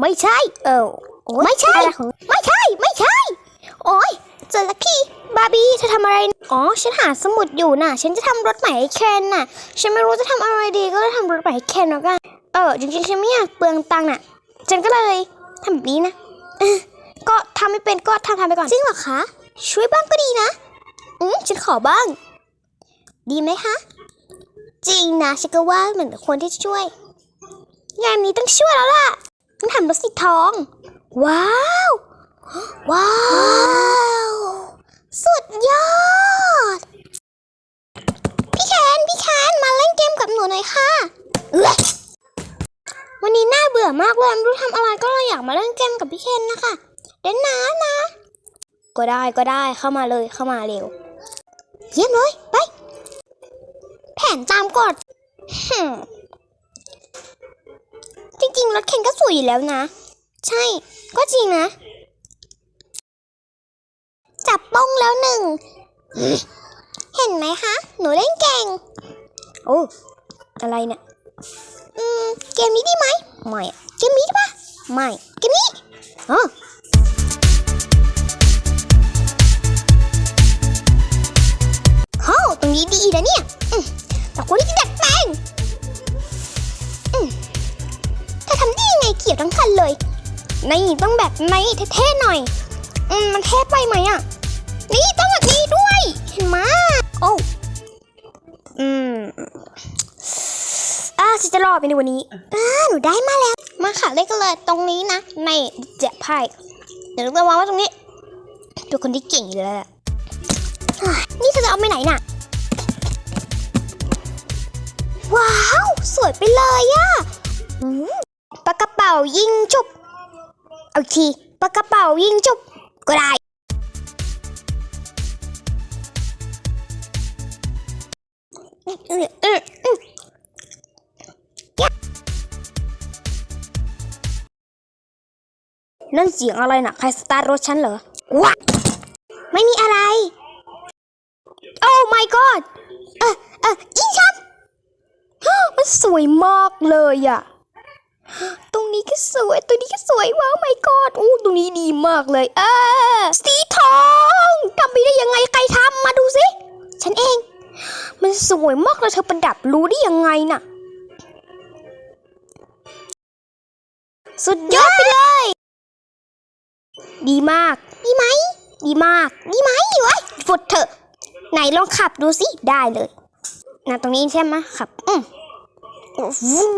ไม่ใช่ เออไม่ใช่ ไม่ใช่ ไม่ใช่ โอ้ยเจอละพี่ บาร์บี้เธอทำอะไร อ๋อ ฉันหาสมุดอยู่น่ะ ฉันจะทำรถใหม่ให้เคนน่ะ ฉันไม่รู้จะทำอะไรดีก็เลยทำรถใหม่ให้เคนแล้วกัน เออ จริงๆ ฉันไม่อยากเปลืองตังค์น่ะ ฉันก็เลยทำแบบนี้นะ ก็ทำไม่เป็นก็ทำทำไปก่อน จริงหรอคะ ช่วยบ้างก็ดีนะ อืมฉันขอบ้าง ดีไหมคะ จริงนะฉันก็ว่าเหมือนควรที่จะช่วย งานนี้ต้องช่วยแล้วล่ะต้องทำรถสีทอง ว้าว ว้าว สุดยอด พี่แคนพี่แคนมาเล่นเกมกับหนูหน่อยค่ะ วันนี้น่าเบื่อมากเลยไม่รู้ทำอะไรก็เลยอยากมาเล่นเกมกับพี่เคนนะคะเด่นนะนะ ก็ได้ก็ได้เข้ามาเลยเข้ามาเร็ว เยี่ยมเลย นตามกฎฮึจริงๆ รถเคนก็สวยอยู่แล้วนะ ใช่ ก็จริงนะ จับป้องแล้วหนึ่ง เห็นไหมคะ หนูเล่นเก่ง โอ้ อะไรเนี่ยอืม เกมนี้ดีไหม ไม่ เกมนี้ด้ปะไม่ เกมนี้อ๋อโอ้ตรงนี้ดีนะเนี่ย นี่ต้องแบบนี้เท่ๆหน่อย อืมมันเท่ไปไหมอะ นี่ต้องแบบนี้ด้วย เห็นไหมโอ้อืมอ่าจะรอไปในวันนี้อ่าหนูได้มาแล้ว มาค่ะเล่นกันเลยตรงนี้นะ ในเจ็บไพ่เดี๋ยวเราวางไว้ตรงนี้ดูคนที่เก่งอยู่แล้วแหละนี่เธอจะเอาไปไหนน่ะ ว้าว สวยไปเลยอะปากกระเป๋ายิงจุบ เอาทีปากกระเป๋ายิงจุบก็ได้ นั่นเสียงอะไรน่ะใครสตาร์ทรถฉันเหรอวะไม่มีอะไร โอ้ my god เออเอออิงชับฮะมันสวยมากเลยอะ นี้ก็สวย ตัวนี้ก็สวยว้าว my god อู้ตรงนี้ดีมากเลยเออสีทองทำไปได้ยังไงใครทำมาดูสิฉันเอง มันสวยมากเลยเธอประดับรู้ได้ยังไงน่ะ สุดยอดไปเลย ดีมาก ดีไหม ดีมาก ดีไหมวะฟุดเถอะ ไหนลองขับดูสิ ได้เลยนะตรงนี้ใช่ไหมขับ อืมวู้